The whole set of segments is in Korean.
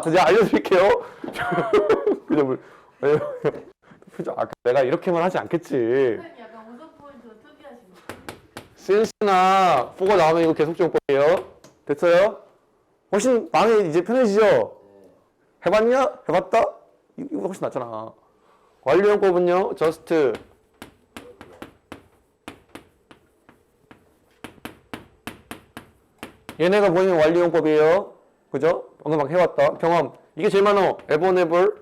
제가 알려드릴게요. 그죠? 뭐, 왜- 그죠? 아, 내가 이렇게만 하지 않겠지. 선생님 약간. 센스나 4가 나오면 이거 계속 적용법이에요. 됐어요? 훨씬 마음이 이제 편해지죠? 해봤냐? 해봤다? 이- 이거 훨씬 낫잖아. 완료형법은요, just 얘네가 보이는 완료형법이에요. 그죠? 방금 막 해왔다. 경험. 이게 제일 많어. ever, never.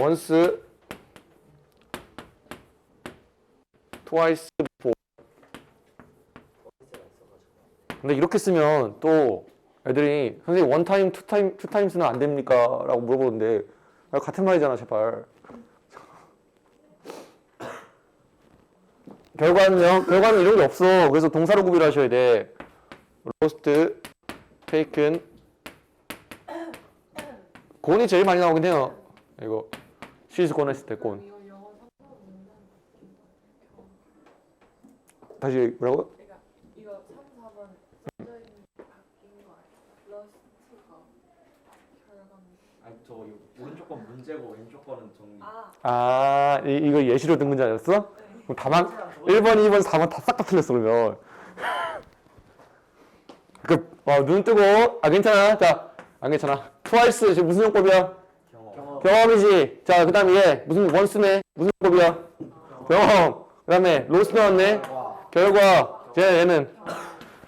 once, twice, before. 근데 이렇게 쓰면 또 애들이 선생님 time, two times는 안 됩니까? 라고 물어보는데 아, 같은 말이잖아 제발. 결과는요? 결과는 이런 게 없어. 그래서 동사로 구별하셔야 돼. Lost, taken. 곤이 제일 많이 나오긴 해요. 이거 she's gone 했을 때 곤. 다시 뭐라고? 이거 3, 4번 써져 있는 게 바뀐 거 아니야? 러스트가 결과입니다. 아니 저 이거 오른쪽 건 문제고 왼쪽 거는 정리. 아, 아 이, 이거 예시로 든 문제 아니었어? 네. 그럼 다만 1번, 2번, 4번 다 싹 다 틀렸어 그러면 그, 어, 눈 뜨고. 아 괜찮아. 자 안 괜찮아. 트와이스 지금 무슨 용법이야? 경험. 경험이지. 자 그 다음에 얘. 무슨 원스네? 무슨 용법이야? 경험. 그 다음에 로스 나왔네. 와. 결과. 쟤 얘는.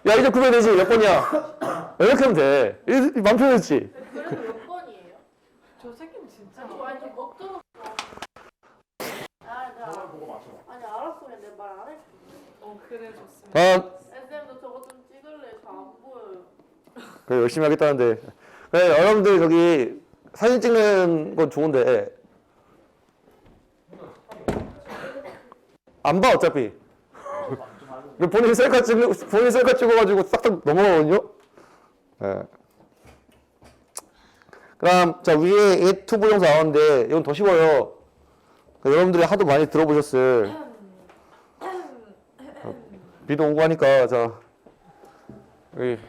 야 이제 구별되지. 몇 번이야? 이렇게 하면 돼. 이- 맘 편해졌지? 그래도 몇 번이에요? 저 새끼는 진짜. 저 아니 저못 들었어. 아, 나 아니 알았어. 그냥 내말안 할게. 어 그래 좋습니다. 다음 SM도 좀 그래 열심히 하겠다는데. 그래 여러분들 저기 사진 찍는 건 좋은데. 안 봐 어차피. 본인 셀카 찍는 본인 셀카 찍어가지고 싹싹 넘어가거든요? 예. 그럼 자 위에 얘 투부정사 나오는데 이건 더 쉬워요. 그 여러분들이 하도 많이 들어보셨을. 어, 비도 오고 하니까 자 여기